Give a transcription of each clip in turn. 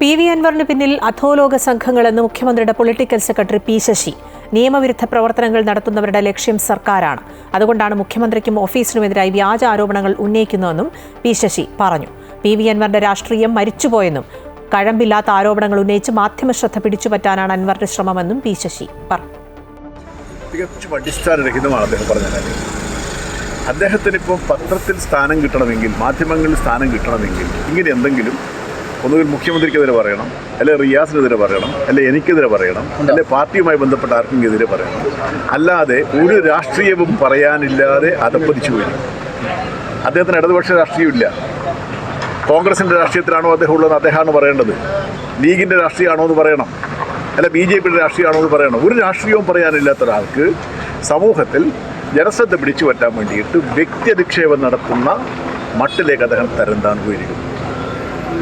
P V അൻവറിന് പിന്നിൽ അധോലോക സംഘങ്ങളെന്ന് മുഖ്യമന്ത്രിയുടെ പൊളിറ്റിക്കൽ സെക്രട്ടറി പി ശശി. നിയമവിരുദ്ധ പ്രവർത്തനങ്ങൾ നടത്തുന്നവരുടെ ലക്ഷ്യം സർക്കാരാണ്. അതുകൊണ്ടാണ് മുഖ്യമന്ത്രിക്കും ഓഫീസിനുമെതിരായി വ്യാജ ആരോപണങ്ങൾ ഉന്നയിക്കുന്നതെന്നും പി ശശി പറഞ്ഞു. പി വി അൻവറിന്റെ രാഷ്ട്രീയം മരിച്ചുപോയെന്നും കഴമ്പില്ലാത്ത ആരോപണങ്ങൾ ഉന്നയിച്ച് മാധ്യമശ്രദ്ധ പിടിച്ചുപറ്റാനാണ് അൻവറിന്റെ ശ്രമമെന്നും പി ശശി പറഞ്ഞു. അദ്ദേഹത്തിന് ഇപ്പോൾ പത്രത്തിൽ സ്ഥാനം കിട്ടണമെങ്കിൽ മാധ്യമങ്ങളിൽ സ്ഥാനം കിട്ടണമെങ്കിൽ ഇങ്ങനെ എന്തെങ്കിലും ഒന്നുകിൽ മുഖ്യമന്ത്രിക്കെതിരെ പറയണം അല്ലെ റിയാസിനെതിരെ പറയണം അല്ലെ എനിക്കെതിരെ പറയണം അല്ലെ പാർട്ടിയുമായി ബന്ധപ്പെട്ട ആർക്കും എതിരെ പറയണം. അല്ലാതെ ഒരു രാഷ്ട്രീയവും പറയാനില്ലാതെ അതപ്പതിച്ചു പോയി. അദ്ദേഹത്തിന് ഇടതുപക്ഷ രാഷ്ട്രീയമില്ല കോൺഗ്രസിന്റെ രാഷ്ട്രീയത്തിലാണോ അദ്ദേഹം ഉള്ളത് അദ്ദേഹമാണ് പറയേണ്ടത്. ലീഗിന്റെ രാഷ്ട്രീയമാണോ എന്ന് പറയണം. അല്ല ബി ജെ പിയുടെ രാഷ്ട്രീയമാണോ എന്ന് പറയണം. ഒരു രാഷ്ട്രീയവും പറയാനില്ലാത്ത ഒരാൾക്ക് സമൂഹത്തിൽ ജനശ്രദ്ധ പിടിച്ചു പറ്റാൻ വേണ്ടിയിട്ട് വ്യക്തി അധിക്ഷേപം നടത്തുന്ന മട്ടിലേക്ക് അദ്ദേഹം തരംതാൻ പോയിരിക്കുന്നു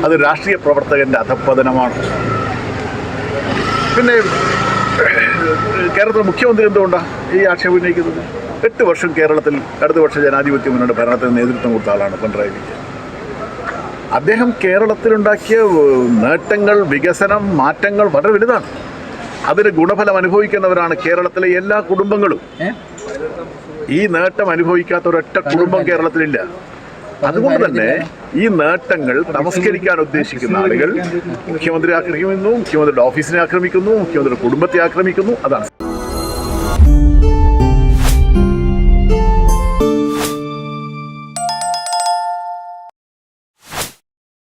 അത് രാഷ്ട്രീയ പ്രവർത്തകന്റെ അധപ്പതനമാണ് പിന്നെ കേരളത്തിലെ മുഖ്യമന്ത്രി എന്തുകൊണ്ടാണ് ഈ ആക്ഷേപം ഉന്നയിക്കുന്നത്? എട്ട് വർഷം കേരളത്തിൽ അടുത്ത വർഷം ജനാധിപത്യ മുന്നോട്ട് ഭരണത്തിന് നേതൃത്വം കൊടുത്ത ആളാണ് പിണറായി വിജയൻ. അദ്ദേഹം കേരളത്തിലുണ്ടാക്കിയ നേട്ടങ്ങൾ വികസനം മാറ്റങ്ങൾ വളരെ വലുതാണ്. അതിന് ഗുണഫലം അനുഭവിക്കുന്നവരാണ് കേരളത്തിലെ എല്ലാ കുടുംബങ്ങളും. ഈ നേട്ടം അനുഭവിക്കാത്ത ഒരൊറ്റ കുടുംബം കേരളത്തിലില്ല. അതുകൊണ്ട് തന്നെ ഈ നേട്ടങ്ങൾ നമസ്കരിക്കാൻ ഉദ്ദേശിക്കുന്ന ആളുകൾ മുഖ്യമന്ത്രി ആക്രമിക്കുന്നു മുഖ്യമന്ത്രിയുടെ ഓഫീസിനെ ആക്രമിക്കുന്നു മുഖ്യമന്ത്രിയുടെ കുടുംബത്തെ ആക്രമിക്കുന്നു അതാണ്.